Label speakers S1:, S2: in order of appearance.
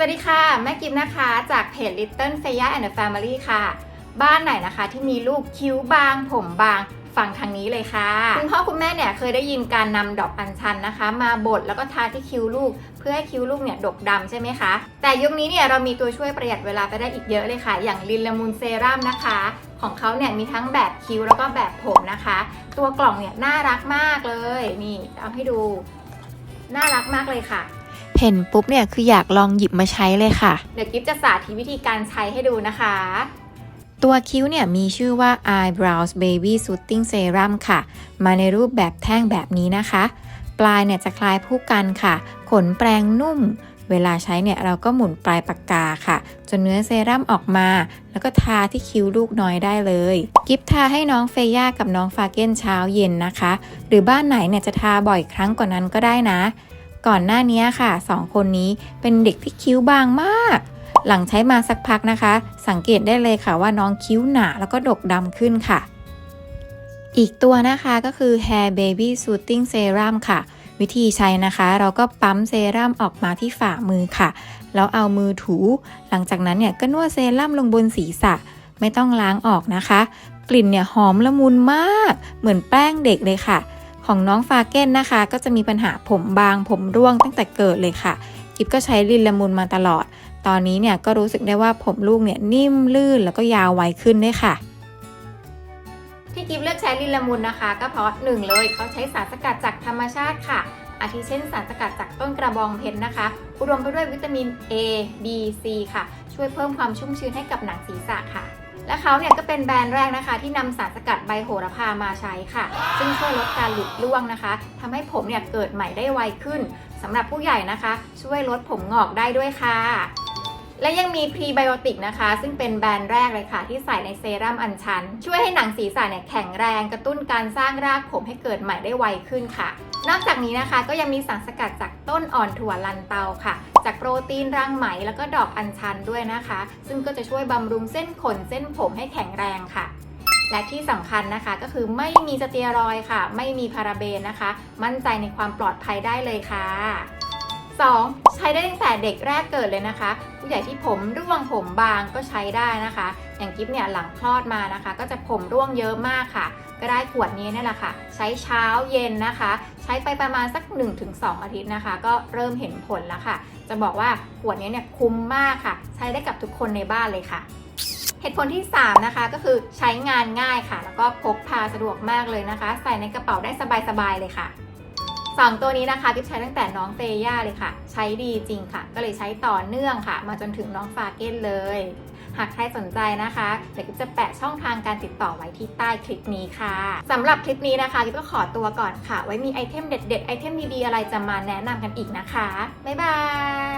S1: สวัสดีค่ะ แม่กิฟนะคะ จากเพจ Little f e y a and the Family ค่ะ บ้านไหนนะคะที่มีลูกคิ้วบาง ผมบางฟังทางนี้เลยค่ะคุณพ่อคุณแม่เนี่ยเคยได้ยินการนำดอกอัญชันนะคะ มาบดแล้วก็ทาที่คิ้วลูก เพื่อให้คิ้วลูกเนี่ยดกดำใช่ไหมคะ แต่ยุคนี้เนี่ยเรามีตัวช่วยประหยัดเวลาไปได้อีกเยอะเลยค่ะ อย่างลินลามูนเซรั่มนะคะ ของเขาเนี่ยมีทั้งแบบคิ้วแล้วก็แบบผมนะคะ ตัวกล่องเนี่ยน่ารักมากเลยนี่เอาให้ดู น่ารักมากเลยค่ะ
S2: เห็นปุ๊บเนี่ยคืออยากลองหยิบมาใช้เลยค่ะ
S1: เดี๋ยวกิฟจะสาธิตวิธีการใช้ให้ดูนะคะ
S2: ตัวคิ้วเนี่ยมีชื่อว่า Eyebrows Baby Soothing Serum ค่ะ มาในรูปแบบแท่งแบบนี้นะคะ ปลายเนี่ยจะคล้ายผู้กันค่ะ ขนแปรงนุ่ม เวลาใช้เนี่ยเราก็หมุนปลายปากกาค่ะ จนเนื้อเซรั่มออกมา แล้วก็ทาที่คิ้วลูกน้อยได้เลย กิฟทาให้น้องเฟย่ากับน้องฟาเก้นเช้าเย็นนะคะ หรือบ้านไหนเนี่ยจะทาบ่อยครั้งกว่านั้นก็ได้นะ ก่อนหน้านี้ค่ะสองคนนี้เป็นเด็กที่คิ้วบางมาก หลังใช้มาสักพักนะคะ สังเกตได้เลยค่ะว่าน้องคิ้วหนาแล้วก็ดกดำขึ้นค่ะ อีกตัวนะคะก็คือ Hair Baby Soothing Serum ค่ะ วิธีใช้นะคะ เราก็ปั๊มเซรั่มออกมาที่ฝ่ามือค่ะ แล้วเอามือถู หลังจากนั้นเนี่ยก็นวดเซรั่มลงบนศีรษะ ไม่ต้องล้างออกนะคะ กลิ่นเนี่ยหอมละมุนมาก เหมือนแป้งเด็กเลยค่ะ ของน้องฟาเก้นนะคะ ก็จะมีปัญหาผมบางผมร่วงตั้งแต่เกิดเลยค่ะกิฟก็ใช้ลินละมุนมาตลอด ตอนนี้เนี่ยก็รู้สึกได้ว่าผมลูกเนี่ยนิ่มลื่นแล้วก็ยาวไวขึ้นด้วยค่ะ
S1: ที่กิฟเลือกใช้ลินลามุนนะคะ ก็เพราะหนึ่งเลยเขาใช้สารสกัดจากธรรมชาติค่ะ อาทิเช่นสารสกัดจากต้นกระบองเพชรนะคะ อุดมไปด้วยวิตามิน A B C ค่ะ ช่วยเพิ่มความชุ่มชื้นให้กับหนังศีรษะค่ะ และเขาเนี่ยก็เป็นแบรนด์แรกนะคะ ที่นำสารสกัดใบโหระพามาใช้ค่ะ ซึ่งช่วยลดการหลุดร่วงนะคะทำให้ผมเนี่ยเกิดใหม่ได้ไวขึ้นสำหรับผู้ใหญ่นะคะ ช่วยลดผมงอกได้ด้วยค่ะ และยังมีพรีไบโอติกนะคะ ซึ่งเป็นแบรนด์แรกเลยค่ะ ที่ใส่ในเซรั่มอัญชัน ช่วยให้หนังศีรษะเนี่ยแข็งแรงกระตุ้นการสร้างรากผมให้เกิดใหม่ได้ไวขึ้นค่ะ นอกจากนี้นะคะก็ยังมีสารสกัดจากต้นอ่อนถั่วลันเตาค่ะ จากโปรตีนรังไหมแล้วก็ดอกอัญชันด้วยนะคะ ซึ่งก็จะช่วยบำรุงเส้นขนเส้นผมให้แข็งแรงค่ะและที่สำคัญนะคะก็คือไม่มีสเตียรอยค่ะ ไม่มีพาราเบนนะคะ มั่นใจในความปลอดภัยได้เลยค่ะ 2. ใช้ได้ตั้งแต่เด็กแรกเกิดเลยนะคะ ผู้ใหญ่ที่ผมร่วงผมบางก็ใช้ได้นะคะ อย่างกิฟเนี่ยหลังคลอดมานะคะ ก็จะผมร่วงเยอะมากค่ะ ก็ได้ขวดนี้นี่แหละค่ะ ใช้เช้าเย็นนะคะ ใช้ไปประมาณสัก 1-2 อาทิตย์นะคะ ก็เริ่มเห็นผลแล้วค่ะ จะบอกว่าขวดนี้เนี่ยคุ้มมากค่ะ ใช้ได้กับทุกคนในบ้านเลยค่ะเหตุผลที่ 3 นะคะก็คือใช้งานง่ายค่ะ แล้วก็พกพาสะดวกมากเลยนะคะ ใส่ในกระเป๋าได้สบายๆเลยค่ะ สองตัวนี้นะคะกิ๊บใช้ตั้งแต่น้องเฟย่าเลยค่ะ ใช้ดีจริงค่ะ ก็เลยใช้ต่อเนื่องค่ะ มาจนถึงน้องฟาเก้นเลย หากใครสนใจนะคะเดี๋ยวกิ๊บจะแปะช่องทางการติดต่อไว้ที่ใต้คลิปนี้ค่ะสำหรับคลิปนี้นะคะกิ๊บก็ขอตัวก่อนค่ะ ไว้มีไอเทมเด็ดๆไอเทมดีๆอะไรจะมาแนะนำกันอีกนะคะบ๊ายบาย